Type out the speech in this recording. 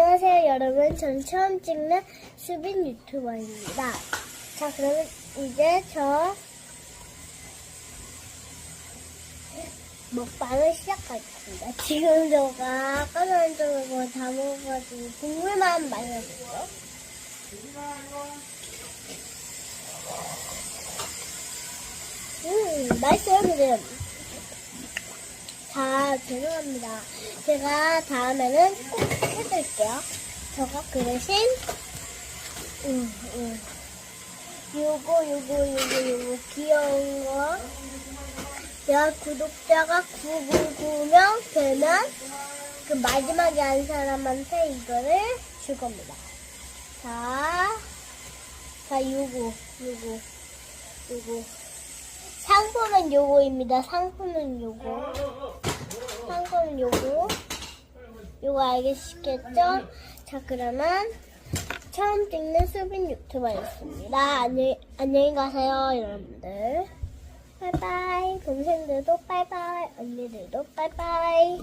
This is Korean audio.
안녕하세요 여러분. 전 처음 찍는 수빈 유튜버입니다. 자 그러면 이제 저 먹방을 시작하겠습니다. 지금 저가 전에 저거 다 먹어가지고 국물만 마셨어요. 음 맛있어요 근데 자, 죄송합니다. 제가 다음에는 꼭 해드릴게요. 저가 그 대신, 음, 음. 요거, 요거, 요거, 요거, 귀여운 거. 제가 구독자가 999명 되면 그 마지막에 한 사람한테 이거를 줄 겁니다. 자, 자, 요거, 요거, 요거. 상품은 요거입니다. 상품은 요거. 상품은 요거. 요거 알겠겠죠? 자, 그러면 처음 찍는 수빈 유튜버였습니다. 안녕, 안녕히 가세요, 여러분들. 빠이빠이. 동생들도 빠이빠이. 언니들도 빠이빠이.